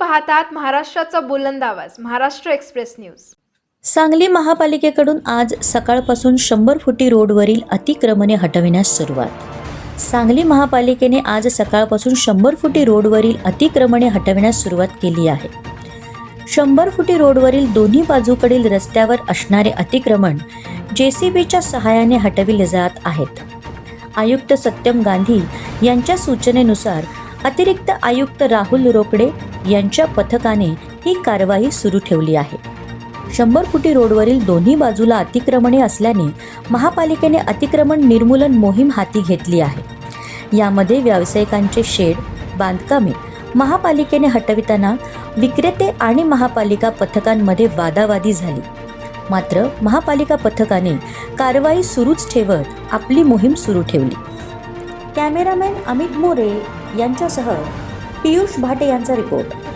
पाहतात महाराष्ट्राचा बुलंद आवाज महाराष्ट्र एक्सप्रेस न्यूज. सांगली महापालिकेकडून आज सकाळपासून शंभर फुटी रोडवरील अतिक्रमणे हटविण्यास सुरुवात. सांगली महापालिकेने आज सकाळपासून शंभर फुटी रोडवरील अतिक्रमणे हटविण्यास सुरुवात केली आहे. शंभर फुटी रोडवरील दोन्ही बाजूकडील रस्त्यावर असणारे अतिक्रमण जे सी बीच्या सहाय्याने हटविले जात आहेत. आयुक्त सत्यम गांधी यांच्या सूचनेनुसार अतिरिक्त आयुक्त राहुल रोकडे यांच्या पथकाने ही कारवाई सुरू ठेवली आहे. शंभर फुटी रोडवरील दोन्ही बाजूला अतिक्रमणे असल्याने महापालिकेने अतिक्रमण निर्मूलन मोहीम हाती घेतली आहे. यामध्ये व्यावसायिकांचे शेड बांधकामे महापालिकेने हटविताना विक्रेते आणि महापालिका पथकांमध्ये वादावादी झाली. मात्र महापालिका पथकाने कारवाई सुरूच ठेवत आपली मोहीम सुरू ठेवली. कॅमेरामॅन अमित मोरे यांच्यासह पियुष भाटे यांचा रिपोर्ट.